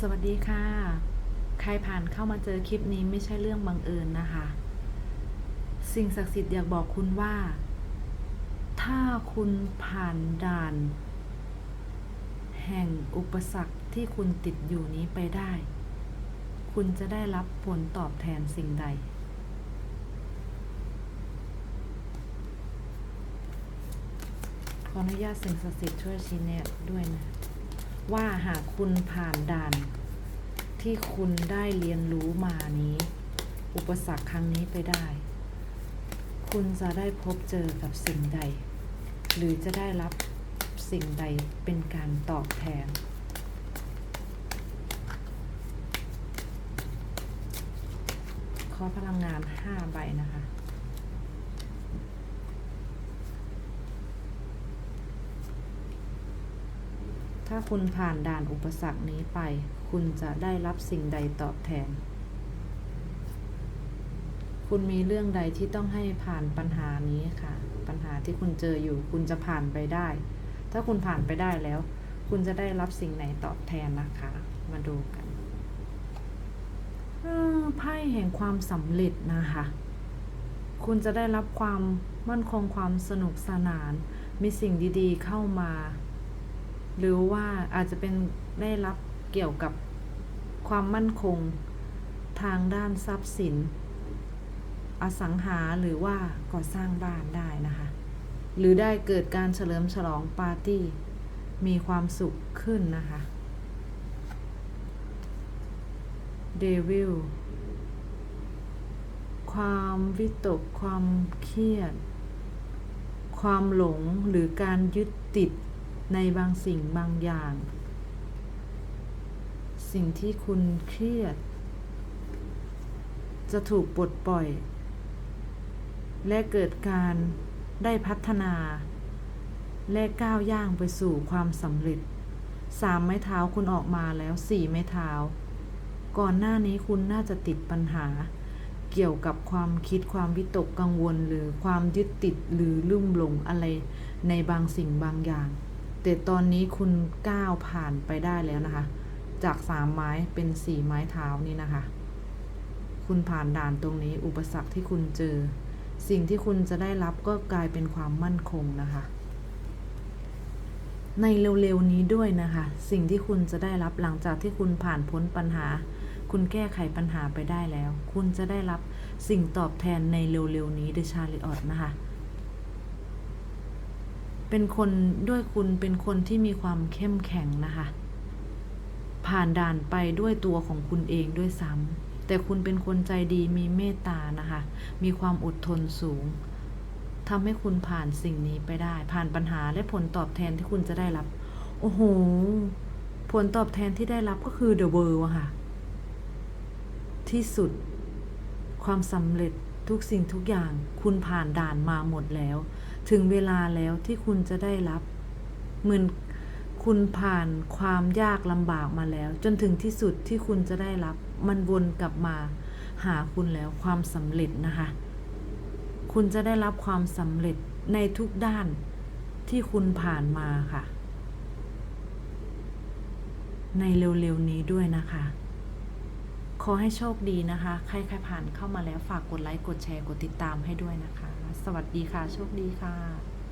สวัสดีค่ะ ใครผ่านเข้ามาเจอคลิปนี้ไม่ใช่เรื่องบังเอิญนะคะ สิ่งศักดิ์สิทธิ์อยากบอกคุณว่า ถ้าคุณผ่านด่าน แห่งอุปสรรคที่คุณติดอยู่นี้ไปได้ คุณจะได้รับผลตอบแทนสิ่งใด ขออนุญาตสิ่งศักดิ์สิทธิ์ช่วยชี้แนะด้วยนะ ว่าหากคุณผ่านด่าน ที่คุณได้เรียนรู้มานี้ อุปสรรคครั้งนี้ไปได้ คุณจะได้พบเจอกับสิ่งใด หรือจะได้รับสิ่งใดเป็นการตอบแทน ขอพลังงาน 5 ใบนะคะ ถ้าคุณผ่านด่านอุปสรรคนี้ไป คุณจะได้รับสิ่งใดตอบแทน คุณมีเรื่องใดที่ต้องให้ผ่านปัญหานี้ค่ะ ปัญหาที่คุณเจออยู่ คุณจะผ่านไปได้ ถ้าคุณผ่านไปได้แล้ว คุณจะได้รับสิ่งไหนตอบแทนนะคะ มาดูกันไพ่แห่งความสำเร็จนะคะ คุณจะได้รับความมั่นคงความสนุกสนาน มีสิ่งดีๆ เข้ามา หรือว่าอาจจะเป็นได้รับเกี่ยวกับความมั่นคงทางด้านทรัพย์สิน อสังหาหรือว่าก่อสร้างบ้านได้นะคะ หรือได้เกิดการเฉลิมฉลองปาร์ตี้ มีความสุขขึ้นนะคะเดวิลความวิตกความเครียด ความหลงหรือการยึดติด ในบางสิ่งบางอย่าง สิ่งที่คุณเครียด จะถูกปลดปล่อย และเกิดการได้พัฒนา และก้าวย่างไปสู่ความสำเร็จสามไม้เท้าคุณออกมาแล้วสี่ไม้เท้า ก่อนหน้านี้คุณน่าจะติดปัญหา เกี่ยวกับความคิดความวิตกกังวล หรือความยึดติดหรือลุ่มหลงอะไรในบางสิ่งบางอย่าง แต่ตอนนี้คุณก้าวผ่านไปได้แล้วนะคะ จากสามไม้เป็นสี่ไม้เท้านี่นะคะ คุณผ่านด่านตรงนี้ อุปสรรคที่คุณเจอ สิ่งที่คุณจะได้รับก็กลายเป็นความมั่นคงนะคะ ในเร็วๆนี้ด้วยนะคะ สิ่งที่คุณจะได้รับหลังจากที่คุณผ่านพ้นปัญหา คุณแก้ไขปัญหาไปได้แล้ว คุณจะได้รับสิ่งตอบแทนในเร็วๆนี้เดชาลิออดนะคะ เป็นคนด้วยคุณเป็นคนที่มีความเข้มแข็งนะคะ ผ่านด่านไปด้วยตัวของคุณเองด้วยซ้ำแต่คุณเป็นคนใจดีมีเมตตานะคะ มีความอดทนสูงทำให้คุณผ่านสิ่งนี้ไปได้ ผ่านปัญหาและผลตอบแทนที่คุณจะได้รับ โอ้โห ผลตอบแทนที่ได้รับก็คือ The World อะค่ะ ที่สุด ความสำเร็จทุกสิ่งทุกอย่าง คุณผ่านด่านมาหมดแล้ว ถึงเวลาแล้วที่คุณจะได้รับเหมือนคุณผ่านความยากลำบากมาแล้ว จนถึงที่สุดที่คุณจะได้รับ มันวนกลับมาหาคุณแล้วความสำเร็จนะคะ คุณจะได้รับความสำเร็จในทุกด้านที่คุณผ่านมาค่ะ ในเร็วๆนี้ด้วยนะคะ ขอให้โชคดีนะคะ ใครๆผ่านเข้ามาแล้วฝากกดไลค์ กดแชร์ กดติดตามให้ด้วยนะคะ สวัสดีค่ะ โชคดีค่ะ